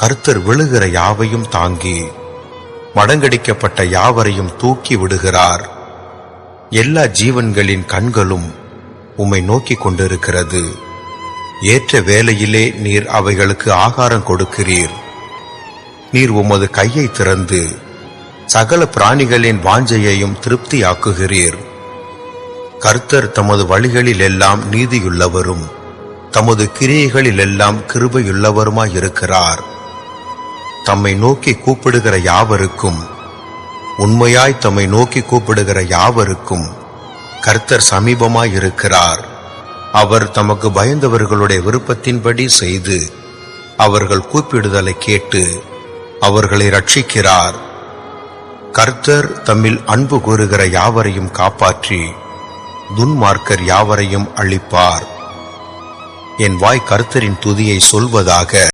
கர்த்தர் விழுகிற யாவையும் தாங்கி மடங்கடிக்கப்பட்ட யாவரையும் தூக்கி விடுகிறார். எல்லா ஜீவன்களின் கண்களும் உம்மை நோக்கிக் கொண்டிருக்கிறது. ஏற்ற வேலையிலே நீர் அவைகளுக்கு ஆகாரம் கொடுக்கிறீர். நீர் உமது கையை திறந்து சகல பிராணிகளின் வாஞ்சையையும் திருப்தியாக்குகிறீர். கர்த்தர் தமது வழிகளில் எல்லாம் நீதியுள்ளவரும் தமது கிரியைகளில் எல்லாம் கிருபையுள்ளவருமாயிருக்கிறார். தம்மை நோக்கி கூப்பிடுகிற யாவருக்கும் உண்மையாய் தம்மை நோக்கி கூப்பிடுகிற யாவருக்கும் கர்த்தர் சமீபமாயிருக்கிறார். அவர் தமக்கு பயந்தவர்களுடைய விருப்பத்தின்படி செய்து அவர்கள் கூப்பிடுதலை கேட்டு அவர்களை ரட்சிக்கிறார் கர்த்தர் தம்மில் அன்பு கூறுகிற யாவரையும் காப்பாற்றி துன்மார்க்கர் யாவரையும் அழிப்பார். என் வாய் கர்த்தரின் துதியை சொல்வதாக